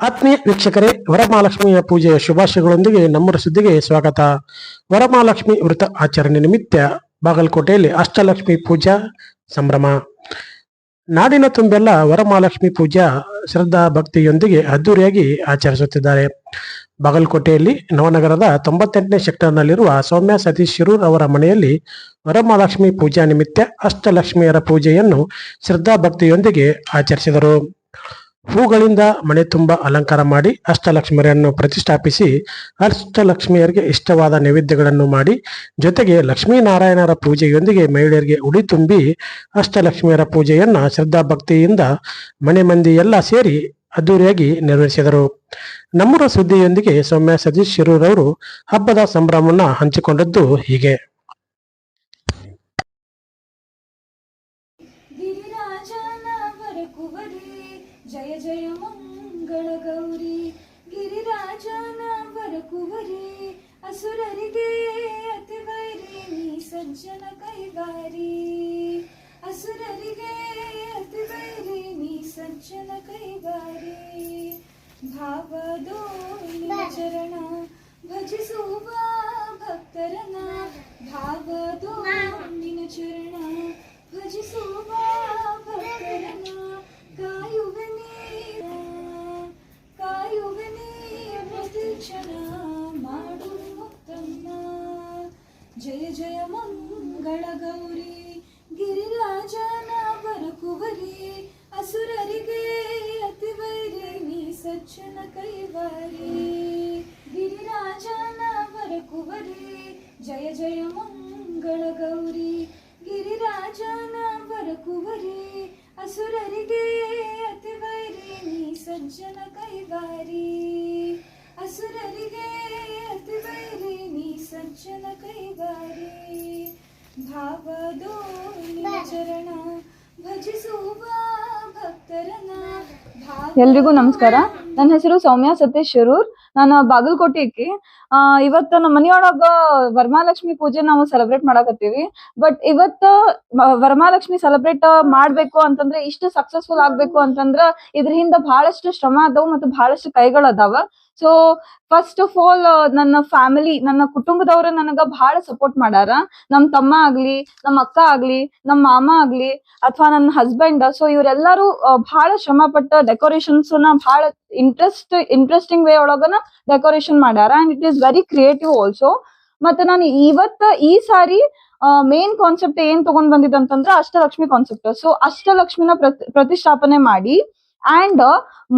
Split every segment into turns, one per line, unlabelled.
ಆತ್ಮೀಯ ವೀಕ್ಷಕರೇ, ವರಮಹಾಲಕ್ಷ್ಮಿಯ ಪೂಜೆಯ ಶುಭಾಶಯಗಳೊಂದಿಗೆ ನಮ್ಮರ ಸುದ್ದಿಗೆ ಸ್ವಾಗತ. ವರಮಹಾಲಕ್ಷ್ಮಿ ವೃತ ಆಚರಣೆ ನಿಮಿತ್ತ ಬಾಗಲಕೋಟೆಯಲ್ಲಿ ಅಷ್ಟಲಕ್ಷ್ಮಿ ಪೂಜಾ ಸಂಭ್ರಮ. ನಾಡಿನ ತುಂಬೆಲ್ಲ ವರಮಹಾಲಕ್ಷ್ಮಿ ಪೂಜಾ ಶ್ರದ್ಧಾ ಭಕ್ತಿಯೊಂದಿಗೆ ಅದ್ದೂರಿಯಾಗಿ ಆಚರಿಸುತ್ತಿದ್ದಾರೆ. ಬಾಗಲಕೋಟೆಯಲ್ಲಿ ನವನಗರದ ತೊಂಬತ್ತೆಂಟನೇ ಸೆಕ್ಟರ್ನಲ್ಲಿರುವ ಸೌಮ್ಯ ಸತೀಶ್ ಅವರ ಮನೆಯಲ್ಲಿ ವರಮಹಾಲಕ್ಷ್ಮಿ ಪೂಜಾ ನಿಮಿತ್ತ ಅಷ್ಟಲಕ್ಷ್ಮಿಯರ ಪೂಜೆಯನ್ನು ಶ್ರದ್ಧಾ ಭಕ್ತಿಯೊಂದಿಗೆ ಆಚರಿಸಿದರು. ಹೂಗಳಿಂದ ಮನೆ ತುಂಬ ಅಲಂಕಾರ ಮಾಡಿ ಅಷ್ಟಲಕ್ಷ್ಮಿಯರನ್ನು ಪ್ರತಿಷ್ಠಾಪಿಸಿ ಅಷ್ಟಲಕ್ಷ್ಮಿಯರಿಗೆ ಇಷ್ಟವಾದ ನೈವೇದ್ಯಗಳನ್ನು ಮಾಡಿ, ಜೊತೆಗೆ ಲಕ್ಷ್ಮೀನಾರಾಯಣರ ಪೂಜೆಯೊಂದಿಗೆ ಮಹಿಳೆಯರಿಗೆ ಉಡಿ ತುಂಬಿ ಅಷ್ಟಲಕ್ಷ್ಮಿಯರ ಪೂಜೆಯನ್ನು ಶ್ರದ್ಧಾ ಭಕ್ತಿಯಿಂದ ಮನೆ ಮಂದಿ ಎಲ್ಲ ಸೇರಿ ಅದ್ದೂರಿಯಾಗಿ ನೆರವೇರಿಸಿದರು. ನಮ್ಮೂರ ಸುದ್ದಿಯೊಂದಿಗೆ ಸೌಮ್ಯ ಸತೀಶ್ ಶಿರೂರವರು ಹಬ್ಬದ ಸಂಭ್ರಮವನ್ನು ಹಂಚಿಕೊಂಡದ್ದು ಹೀಗೆ.
ವರಕುವರಿ ಜಯ ಜಯ ಮಂಗಳ ಗೌರಿ ಗಿರಿರಾಜನ ವರಕುವರಿ ಅಸುರರಿಗೆ ಅತಿ ವೈರಿ ನೀ ಸಜ್ಜನ ಕೈವಾರಿ ಅಸುರರಿಗೆ ಅತಿ ವೈರಿ ನೀ ಸಜ್ಜನ ಕೈವಾರಿ ಭಾವದೋ ನಿನ್ನ ಚರಣ ಭಜಿಸುವ ಜಯ ಮಂಗಳ ಗೌರಿ, ಗಿರಿರಾಜನ ಬರಕುವರಿ, ಅಸುರರಿಗೆ ಅತಿ ವೈರಿ ನೀ ಸಜ್ಜನ ಕೈವಾರಿ. ಗಿರಿರಾಜನ ಬರಕುವರಿ, ಜಯ ಜಯ ಮಂಗಳ ಗೌರಿ, ಗಿರಿರಾಜನ ಬರಕುವರಿ, ಅಸುರರಿಗೆ ಅತಿ ವೈರಿ ನೀ ಸಜ್ಜನ ಕೈವಾರಿ.
ಎಲ್ರಿಗೂ ನಮಸ್ಕಾರ. ನನ್ನ ಹೆಸರು ಸೌಮ್ಯ ಸತೀಶ್ ಶರೂರ್. ನಾನು ಬಾಗಲಕೋಟೆಕಿ ಆ, ಇವತ್ತ ನಮ್ಮ ಮನೆಯೊಳಗ ವರಮಹಾಲಕ್ಷ್ಮಿ ಪೂಜೆ ನಾವು ಸೆಲೆಬ್ರೇಟ್ ಮಾಡಕತ್ತೀವಿ. ಬಟ್ ಇವತ್ತು ವರಮಹಾಲಕ್ಷ್ಮಿ ಸೆಲೆಬ್ರೇಟ್ ಮಾಡ್ಬೇಕು ಅಂತಂದ್ರೆ ಇಷ್ಟು ಸಕ್ಸಸ್ಫುಲ್ ಆಗ್ಬೇಕು ಅಂತಂದ್ರ ಇದ್ರ ಹಿಂದ ಬಹಳಷ್ಟು ಶ್ರಮ ಅದಾವ ಮತ್ತು ಬಹಳಷ್ಟು ಕೈಗಳು ಅದಾವ. ಸೊ ಫಸ್ಟ್ ಆಫ್ ಆಲ್ ನನ್ನ ಫ್ಯಾಮಿಲಿ ನನ್ನ ಕುಟುಂಬದವರು ನನಗ ಬಹಳ ಸಪೋರ್ಟ್ ಮಾಡ್ಯಾರ ನಮ್ ತಮ್ಮ ಆಗ್ಲಿ ನಮ್ಮ ಅಕ್ಕ ಆಗ್ಲಿ ನಮ್ಮ ಮಾಮ ಆಗ್ಲಿ, ಅಥವಾ ನನ್ನ ಹಸ್ಬೆಂಡ್ ಸೊ ಇವರೆಲ್ಲರೂ ಬಹಳ ಶ್ರಮ ಪಟ್ಟ ಡೆಕೋರೇಷನ್ಸ್ನ ಬಹಳ ಇಂಟ್ರೆಸ್ಟ್ ಇಂಟ್ರೆಸ್ಟಿಂಗ್ ವೇ ಒಳಗನ ಡೆಕೋರೇಷನ್ ಮಾಡ್ಯಾರ. And it is very creative also ಮತ್ತೆ ನಾನು ಇವತ್ತ ಈ ಸಾರಿ ಮೇನ್ ಕಾನ್ಸೆಪ್ಟ್ ಏನ್ ತಗೊಂಡ್ ಬಂದಿದ್ದಂತಂದ್ರೆ ಅಷ್ಟಲಕ್ಷ್ಮಿ ಕಾನ್ಸೆಪ್ಟ್ ಸೊ ಅಷ್ಟಲಕ್ಷ್ಮಿನ ಪ್ರತಿ- ಪ್ರತಿಷ್ಠಾಪನೆ ಮಾಡಿ ಅಂಡ್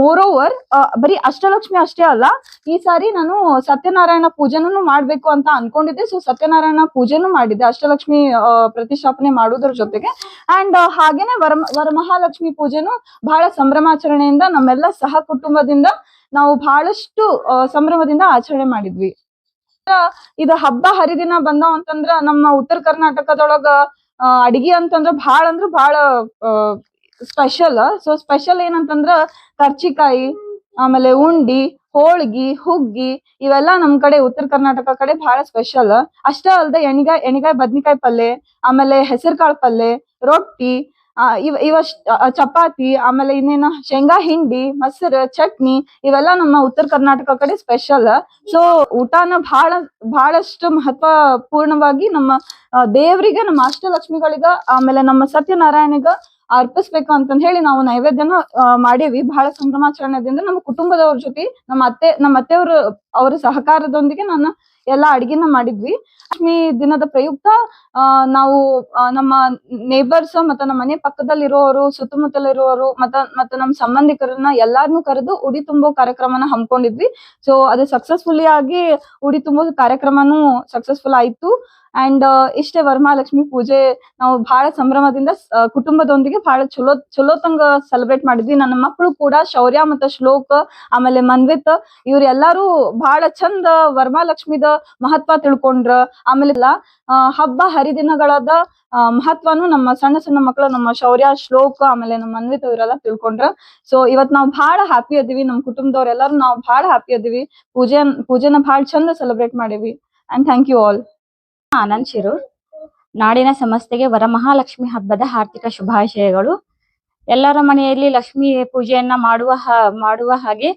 ಮೋರ್ ಓವರ್ ಬರೀ ಅಷ್ಟಲಕ್ಷ್ಮಿ ಅಷ್ಟೇ ಅಲ್ಲ, ಈ ಸಾರಿ ನಾನು ಸತ್ಯನಾರಾಯಣ ಪೂಜೆನೂ ಮಾಡ್ಬೇಕು ಅಂತ ಅನ್ಕೊಂಡಿದ್ದೆ. ಸೊ ಸತ್ಯನಾರಾಯಣ ಪೂಜೆನೂ ಮಾಡಿದ್ದೆ, ಅಷ್ಟಲಕ್ಷ್ಮಿ ಪ್ರತಿಷ್ಠಾಪನೆ ಮಾಡೋದ್ರ ಜೊತೆಗೆ. ಅಂಡ್ ಹಾಗೇನೆ ವರ ವರಮಹಾಲಕ್ಷ್ಮಿ ಪೂಜೆನೂ ಬಹಳ ಸಂಭ್ರಮಾಚರಣೆಯಿಂದ ನಮ್ಮೆಲ್ಲ ಸಹ ಕುಟುಂಬದಿಂದ ನಾವು ಬಹಳಷ್ಟು ಸಂಭ್ರಮದಿಂದ ಆಚರಣೆ ಮಾಡಿದ್ವಿ. ಇದು ಹಬ್ಬ ಹರಿದಿನ ಬಂದಾವ್ ಅಂತಂದ್ರ ನಮ್ಮ ಉತ್ತರ ಕರ್ನಾಟಕದೊಳಗ ಅಡಿಗೆ ಅಂತಂದ್ರ ಬಹಳ ಅಂದ್ರ ಬಹಳ ಸ್ಪೆಷಲ್ ಸೊ ಸ್ಪೆಷಲ್ ಏನಂತಂದ್ರ ಕರ್ಚಿಕಾಯಿ, ಆಮೇಲೆ ಉಂಡಿ, ಹೋಳ್ಗಿ, ಹುಗ್ಗಿ, ಇವೆಲ್ಲ ನಮ್ ಕಡೆ ಉತ್ತರ ಕರ್ನಾಟಕ ಕಡೆ ಬಹಳ ಸ್ಪೆಷಲ್ ಅಷ್ಟೇ ಅಲ್ದೆ ಎಣಿಗಾಯಿ ಎಣಿಗಾಯಿ ಬದ್ನಿಕಾಯಿ ಪಲ್ಲೆ, ಆಮೇಲೆ ಹೆಸರುಕಾಳು ಪಲ್ಲೆ, ರೊಟ್ಟಿ ಇವ, ಇವಷ್ಟ ಚಪಾತಿ, ಆಮೇಲೆ ಇನ್ನೇನು ಶೇಂಗಾ ಹಿಂಡಿ, ಮೊಸರು, ಚಟ್ನಿ ಇವೆಲ್ಲ ನಮ್ಮ ಉತ್ತರ ಕರ್ನಾಟಕ ಕಡೆ ಸ್ಪೆಷಲ್ ಸೊ ಊಟನ ಬಹಳ ಬಹಳಷ್ಟು ಮಹತ್ವ ಪೂರ್ಣವಾಗಿ ನಮ್ಮ ದೇವರಿಗೆ, ನಮ್ಮ ಅಷ್ಟಲಕ್ಷ್ಮಿಗಳಿಗ, ಆಮೇಲೆ ನಮ್ಮ ಸತ್ಯನಾರಾಯಣಿಗ ಅರ್ಪಿಸ್ಬೇಕು ಅಂತಂದ ಹೇಳಿ ನಾವು ನೈವೇದ್ಯನ ಮಾಡೇವಿ. ಬಹಳ ಸಂಭ್ರಮಾಚರಣೆದಿಂದ ನಮ್ಮ ಕುಟುಂಬದವ್ರ ಜೊತೆ ನಮ್ಮ ಅತ್ತೆ, ನಮ್ಮ ಅತ್ತೆಯವರು ಅವರ ಸಹಕಾರದೊಂದಿಗೆ ನಾನು ಎಲ್ಲಾ ಅಡಿಗೆನ ಮಾಡಿದ್ವಿ. ಲಕ್ಷ್ಮಿ ದಿನದ ಪ್ರಯುಕ್ತ ನಾವು ನಮ್ಮ ನೇಬರ್ಸ್ ಮತ್ತೆ ನಮ್ಮ ಮನೆ ಪಕ್ಕದಲ್ಲಿರೋರು, ಸುತ್ತಮುತ್ತಲಿರೋರು ಮತ್ತ, ಮತ್ತೆ ನಮ್ಮ ಸಂಬಂಧಿಕರನ್ನ ಎಲ್ಲಾರ್ನು ಕರೆದು ಉಡಿ ತುಂಬೋ ಕಾರ್ಯಕ್ರಮನ ಹಮ್ಮಿಕೊಂಡಿದ್ವಿ. ಸೊ ಅದು ಸಕ್ಸಸ್ಫುಲಿ ಆಗಿ ಉಡಿ ತುಂಬೋ ಕಾರ್ಯಕ್ರಮನೂ ಸಕ್ಸಸ್ಫುಲ್ ಆಯ್ತು. ಅಂಡ್ ಇಷ್ಟೇ ವರಮಹಾಲಕ್ಷ್ಮಿ ಪೂಜೆ ನಾವು ಬಹಳ ಸಂಭ್ರಮದಿಂದ ಕುಟುಂಬದೊಂದಿಗೆ ಬಹಳ ಚಲೋ, ಚಲೋತಂಗ ಸೆಲೆಬ್ರೇಟ್ ಮಾಡಿದ್ವಿ. ನನ್ನ ಮಕ್ಕಳು ಕೂಡ ಶೌರ್ಯ ಮತ್ತೆ ಶ್ಲೋಕ್, ಆಮೇಲೆ ಮನ್ವಿತ್ ಇವ್ರೆಲ್ಲಾರು ಬಹಳ ಚಂದ ವರಮಹಾಲಕ್ಷ್ಮಿದ ಮಹತ್ವ ತಿಳ್ಕೊಂಡ್ರ. ಆಮೇಲೆ ಹಬ್ಬ ಹರಿದಿನಗಳದ ಮಹತ್ವನು ನಮ್ಮ ಸಣ್ಣ ಸಣ್ಣ ಮಕ್ಕಳು ನಮ್ಮ ಶೌರ್ಯ, ಶ್ಲೋಕ, ಆಮೇಲೆ ನಮ್ಮ ಅನ್ವಿತ ಇವರೆಲ್ಲ ತಿಳ್ಕೊಂಡ್ರ. ಸೊ ಇವತ್ ನಾವ್ ಬಹಳ ಹ್ಯಾಪಿ ಅದೀವಿ, ನಮ್ ಕುಟುಂಬದವ್ರೆಲ್ಲಾರು ನಾವ್ ಬಹಳ ಹ್ಯಾಪಿ ಅದಿವಿ. ಪೂಜೆ, ಪೂಜೆನ ಬಹಳ ಚಂದ ಸೆಲೆಬ್ರೇಟ್ ಮಾಡಿವಿ. And thank you all
Anand Shirur. ನಾಡಿನ ಸಮಸ್ತೆಗೆ ವರಮಹಾಲಕ್ಷ್ಮಿ ಹಬ್ಬದ ಹಾರ್ದಿಕ ಶುಭಾಶಯಗಳು. ಎಲ್ಲರ ಮನೆಯಲ್ಲಿ ಲಕ್ಷ್ಮಿ ಪೂಜೆಯನ್ನ ಮಾಡುವ ಮಾಡುವ ಹಾಗೆ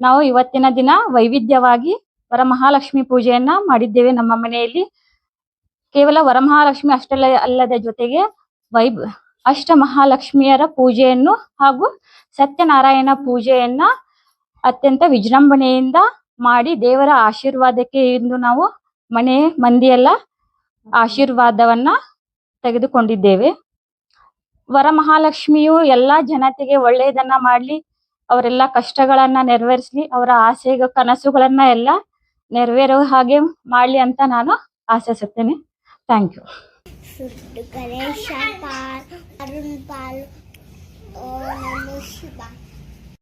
ನಾವು ಇವತ್ತಿನ ದಿನ ವೈವಿಧ್ಯವಾಗಿ ವರಮಹಾಲಕ್ಷ್ಮಿ ಪೂಜೆಯನ್ನ ಮಾಡಿದ್ದೇವೆ ನಮ್ಮ ಮನೆಯಲ್ಲಿ. ಕೇವಲ ವರಮಹಾಲಕ್ಷ್ಮಿ ಅಷ್ಟಲ್ಲ ಅಲ್ಲದ ಜೊತೆಗೆ ವೈ ಅಷ್ಟ ಮಹಾಲಕ್ಷ್ಮಿಯರ ಪೂಜೆಯನ್ನು ಹಾಗೂ ಸತ್ಯನಾರಾಯಣ ಪೂಜೆಯನ್ನ ಅತ್ಯಂತ ವಿಜೃಂಭಣೆಯಿಂದ ಮಾಡಿ ದೇವರ ಆಶೀರ್ವಾದಕ್ಕೆ ಇಂದು ನಾವು ಮನೆ ಮಂದಿಯೆಲ್ಲ ಆಶೀರ್ವಾದವನ್ನ ತೆಗೆದುಕೊಂಡಿದ್ದೇವೆ. ವರಮಹಾಲಕ್ಷ್ಮಿಯು ಎಲ್ಲಾ ಜನತೆಗೆ ಒಳ್ಳೆಯದನ್ನ ಮಾಡ್ಲಿ ಅವರೆಲ್ಲ ಕಷ್ಟಗಳನ್ನ ನೆರವೇರಿಸ್ಲಿ, ಅವರ ಆಸೆ ಕನಸುಗಳನ್ನ ಎಲ್ಲ ನೆರವೇರೋ ಹಾಗೆ ಮಾಡ್ಲಿ ಅಂತ ನಾನು ಆಶಿಸುತ್ತೇನೆ. Thank you
Ganesha Pal, Arun Pal, O